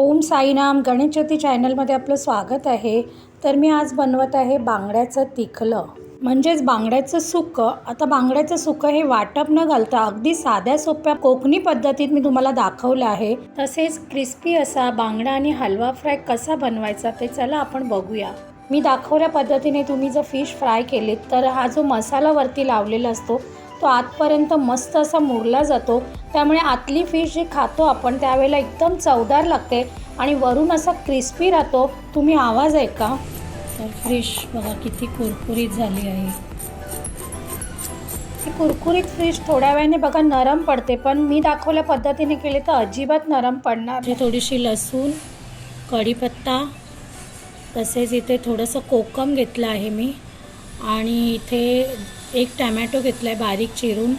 ओम साईनाम. गणेश ज्योती चॅनलमध्ये आपलं स्वागत आहे. तर मी आज बनवत आहे बांगड्याचं तिखलं. म्हणजेच बांगड्याचं सुकं. आता बांगड्याचं सुकं हे वाटप न घालता अगदी साध्या सोप्या कोकणी पद्धतीत मी तुम्हाला दाखवलं आहे. तसेच क्रिस्पी असा बांगडा आणि हलवा फ्राय कसा बनवायचा ते चला आपण बघूया. मी दाखवल्या पद्धतीने तुम्ही जर फिश फ्राय केलीत तर हा जो मसाला वरती लावलेला असतो तो आतपर्यंत मस्त असा मुरला जातो. त्यामुळे आतली फिश जी खातो आपण त्यावेळेला एकदम चवदार लागते आणि वरून असा क्रिस्पी राहतो. तुम्ही आवाज ऐका. तर फिश बघा किती कुरकुरीत झाली आहे. ही कुरकुरीत फिश थोड्या वेळाने बघा नरम पडते पण मी दाखवल्या पद्धतीने केले तर अजिबात नरम पडणार नाही. थोडीशी लसूण कढीपत्ता तसेच इथे थोडंसं कोकम घेतलं आहे मी. आणि इथे एक टॅमॅटो घेतला आहे बारीक चिरून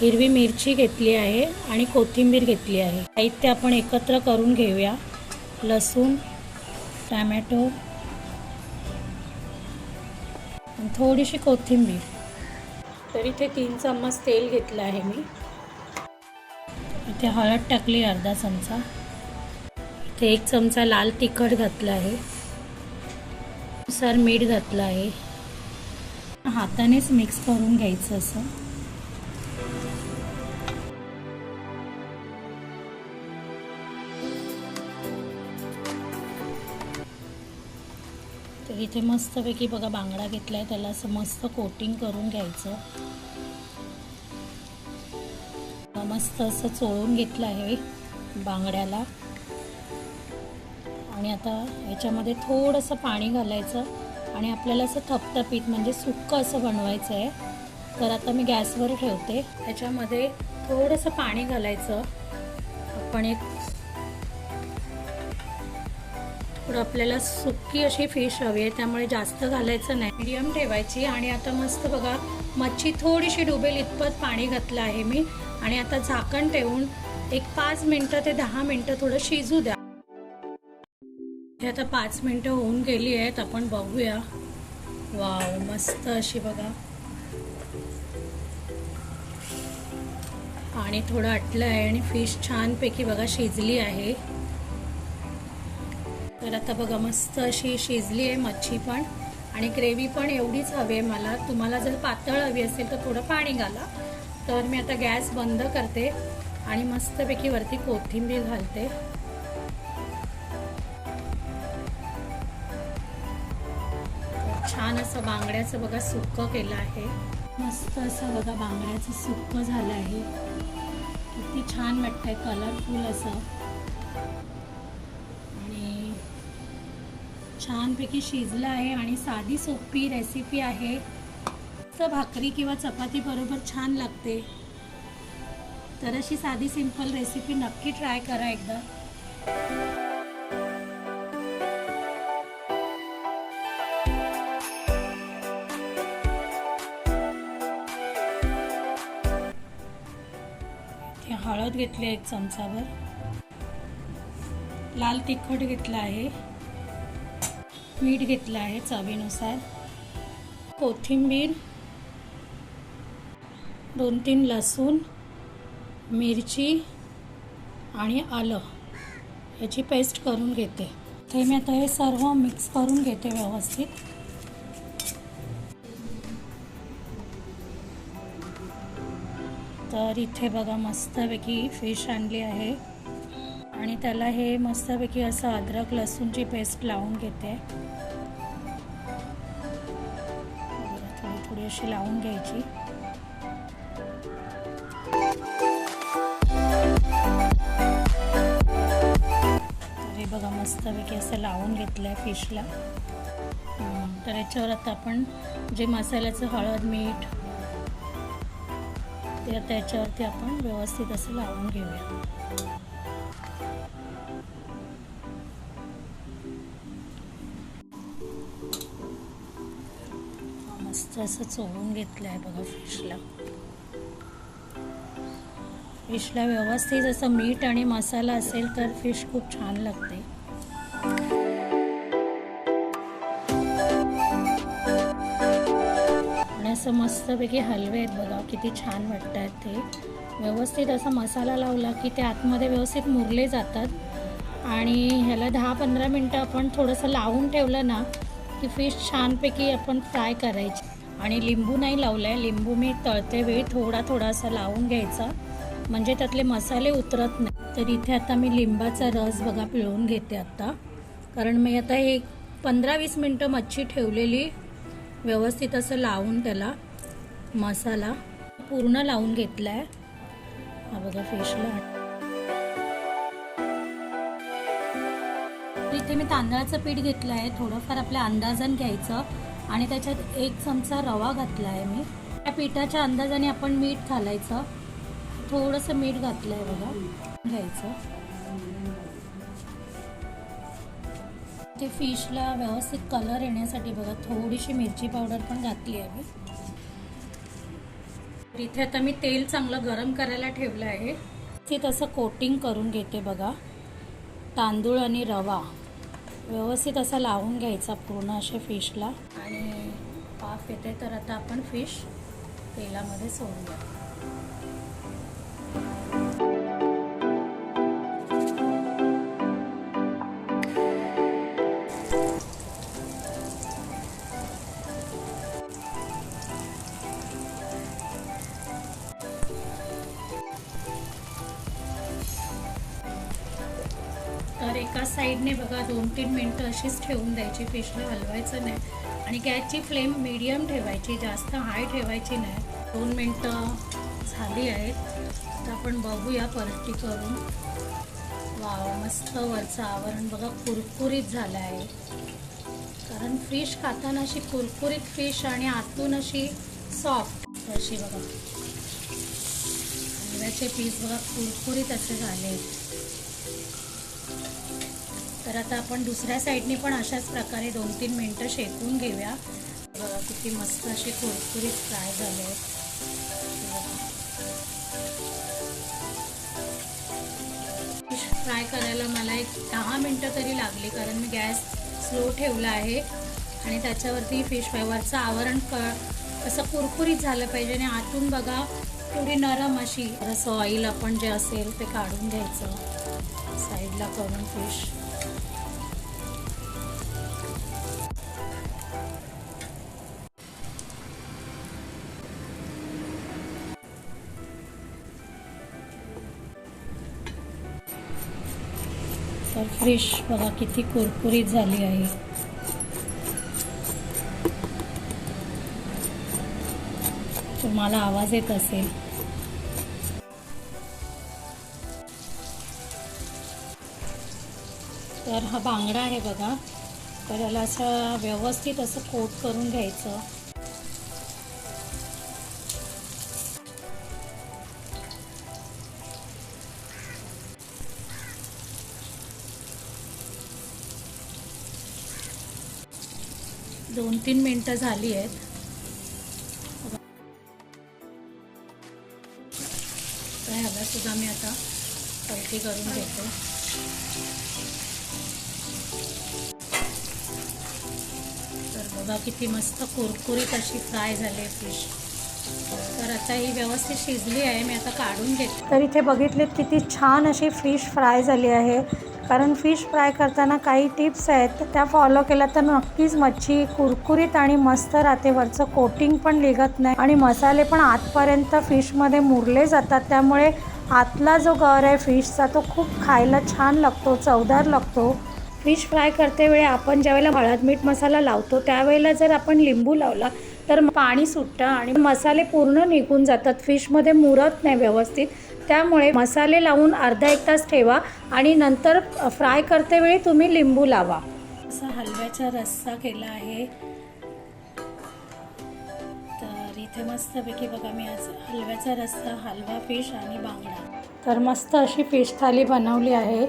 हिरवी मिरची घेतली आहे आणि कोथिंबीर घेतली आहे. साहित्य आपण एकत्र करून घेऊया. लसूण टॅमॅटो थोडीशी कोथिंबीर. तर इथे तीन चम्मच तेल घेतलं आहे मी. इथे हळद टाकली अर्धा चमचा. इथे एक चमचा लाल तिखट घातलं आहे. सर मीठ घातलं आहे. हातानेच मिक्स करून घ्यायचं असं. तर इथे मस्तपैकी बघा बांगडा घेतला आहे त्याला असं मस्त कोटिंग करून घ्यायचं. मस्त असं चोळून घेतलं आहे बांगड्याला. आणि आता याच्यामध्ये थोडंसं पाणी घालायचं. आणि आपल्याला असं थपथपीत म्हणजे सुक्कं असं बनवायचं आहे. तर आता मी गॅसवर ठेवते. त्याच्यामध्ये थोडंसं पाणी घालायचं. आपण एक थोडं आपल्याला सुक्की अशी फिश हवी आहे त्यामुळे जास्त घालायचं नाही. मिडियम ठेवायची आणि आता मस्त बघा मच्छी थोडीशी डुबेल इतपत पाणी घातलं आहे मी. आणि आता झाकण ठेवून एक पाच मिनटं ते दहा मिनटं थोडं शिजू द्या. हे आता पाच मिनटं होऊन गेली आहेत आपण बघूया. वाव मस्त अशी बघा. पाणी थोडं आटलं आहे आणि फिश छानपैकी बघा शिजली आहे. तर आता बघा मस्त अशी शिजली आहे मच्छी पण. आणि ग्रेव्ही पण एवढीच हवी आहे मला. तुम्हाला जर पातळ हवी असेल तर थोडं पाणी घाला. तर मी आता गॅस बंद करते आणि मस्तपैकी वरती कोथिंबीर घालते. असं बांगड्याचं बघा सुक्क केलं आहे. मस्त असं बघा बांगड्याचं सुक्क झालं आहे. किती छान वाटतंय कलरफुल असं. आणि छानपैकी शिजलं आहे आणि साधी सोपी रेसिपी आहे. तर भाकरी किंवा चपाती बरोबर छान लागते. तर अशी साधी सिंपल रेसिपी नक्की ट्राय करा एकदा. हळद घेतली एक चमचाभर. लाल तिखट घेतलं आहे. मीठ घेतलं आहे चवीनुसार. कोथिंबीर दोन तीन लसूण मिरची आणि आलं. याची पेस्ट करून घेते. ते मी आता हे सर्व मिक्स करून घेते व्यवस्थित. तर इथे बघा मस्तपैकी फिश आणली आहे. आणि त्याला हे मस्तपैकी असं अद्रक लसूणची पेस्ट लावून घेते. थोडी थोडी अशी लावून घ्यायची. हे बघा मस्तपैकी असं लावून घेतलं आहे फिशला तर याच्यावर आता आपण जे मसाल्याचं हळद मीठ ते त्याच्यावरती आपण व्यवस्थित असं लावून घेऊया. मस्त असं चोळून घेतलं आहे बघा फिशला. फिशला व्यवस्थित असं मीठ आणि मसाला असेल तर फिश खूप छान लागते. असं मस्तपैकी हलवे आहेत बघा किती छान वाटत आहेत ते. व्यवस्थित असा मसाला लावला की ते आतमध्ये व्यवस्थित मुरले जातात. आणि ह्याला दहा पंधरा मिनटं आपण थोडंसं लावून ठेवलं ना की फिश छानपैकी आपण फ्राय करायची. आणि लिंबू नाही लावलं आहे लिंबू मी तळते वेळी थोडा थोडासा लावून घ्यायचा. म्हणजे त्यातले मसाले उतरत नाही. तर इथे आता मी लिंबाचा रस बघा पिळून घेते आत्ता कारण मी आता हे पंधरा वीस मिनटं मच्छी ठेवलेली. व्यवस्थित असं लावून त्याला मसाला पूर्ण लावून घेतला आहे हा बघा फिशला इथे मी तांदळाचं पीठ घेतलं आहे थोडंफार आपल्या अंदाजान घ्यायचं. आणि त्याच्यात एक चमचा रवा घातला आहे मी. त्या पिठाच्या अंदाजाने आपण मीठ घालायचं. थोडंसं मीठ घातलं आहे बघा. घ्यायचं. ते फिशला व्यवस्थित कलर येण्यासाठी बघा थोडीशी मिरची पावडर पण घातली आहे मी. तर इथे आता मी तेल चांगलं गरम करायला ठेवलं आहे. ते तसं कोटिंग करून घेते बघा. तांदूळ आणि रवा व्यवस्थित असा लावून घ्यायचा पूर्ण अशा फिशला. आणि पाफ येते तर आता आपण फिश तेलामध्ये सोडूया. साईडने बघा दोन तीन मिनटं अशीच ठेवून द्यायची फिशला हलवायचं नाही. आणि गॅसची फ्लेम मीडियम ठेवायची जास्त हाय ठेवायची नाही. दोन मिनटं झाली आहेत. तर आपण बघूया परटी करून. वाव मस्त वरचं आवरण बघा कुरकुरीत झालं आहे. कारण फिश खाताना अशी कुरकुरीत फिश आणि आतून अशी सॉफ्ट अशी बघा. हलव्याचे पीस बघा कुरकुरीत असे झाले तर आता आपण दुसऱ्या साईडने पण अशाच प्रकारे दोन तीन मिनटं शेकून घेऊया. बघा किती मस्त असे कुरकुरीत फ्राय झाले फिश फ्राय करायला मला एक दहा मिनटं तरी लागली कारण मी गॅस स्लो ठेवला आहे. आणि त्याच्यावरती फिश फ्रायवरचं आवरण क असं कुरकुरीत झालं पाहिजे. आणि आतून बघा थोडी नरम अशी असं ऑइल आपण जे असेल ते काढून घ्यायचं. साईडला करून फिश तर फिश बघा किती कुरकुरीत झाली आहे. तुम्हाला आवाज येत असेल. तर हा बांगडा आहे बघा. तर याला असं व्यवस्थित असं कोट करून घ्यायचं. दोन तीन मिनटं झाली आहेत. तर ह्याला सुद्धा मी आता पलटी करून घेते. तर बघा किती मस्त कुरकुरीत अशी फ्राय झाली फिश. तर आता ही व्यवस्थित शिजली आहे मी आता काढून घेते. तर इथे बघितलेत किती छान अशी फिश फ्राय झाली आहे. कारण फिश फ्राय करताना काही टिप्स आहेत. त्या फॉलो केल्या तर नक्कीच मच्छी कुरकुरीत आणि मस्त राहते वरचं कोटिंग पण निघत नाही. आणि मसाले पण आतपर्यंत फिशमध्ये मुरले जातात. त्यामुळे आतला जो गर आहे फिशचा तो खूप खायला छान लागतो चवदार लागतो. फिश फ्राय करते वेळी आपण ज्यावेळेला हळद मीठ मसाला लावतो त्यावेळेला जर आपण लिंबू लावला तर पाणी सुटतं आणि मसाले पूर्ण निघून जातात. फिशमध्ये मुरत नाही व्यवस्थित. त्यामुळे मसाले लावून अर्धा एक तास ठेवा आणि नंतर फ्राय करते वेळी तुम्ही लिंबू लावा. असा हलव्याचा रस्सा केला आहे. तर इथे मस्तपैकी बघा मी आज हलव्याचा रस्सा हलवा फिश आणि बांगडा. तर मस्त अशी फिश थाली बनवली आहे.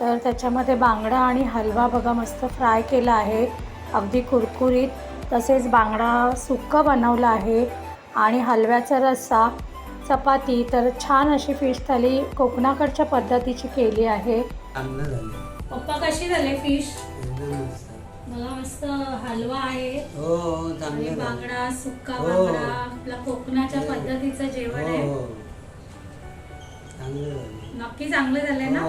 तर त्याच्यामध्ये बांगडा आणि हलवा बघा मस्त फ्राय केला आहे. अगदी कुरकुरीत. तसेच बांगडा सुक्का बनवला आहे आणि हलव्याचा रस्सा चपाती तर छान अशी फिश थाली कोकणाकडच्या पद्धतीची केली आहे. पप्पा कशी झाले फिश एकदम मस्त. बघा मस्त हलवा आहे. हो हो आणि बांगडा सुक्का हो. बांगडा आपला कोकणाच्या पद्धतीचं जेवण आहे. चांगलं झालं. नक्की चांगलं झालंय ना?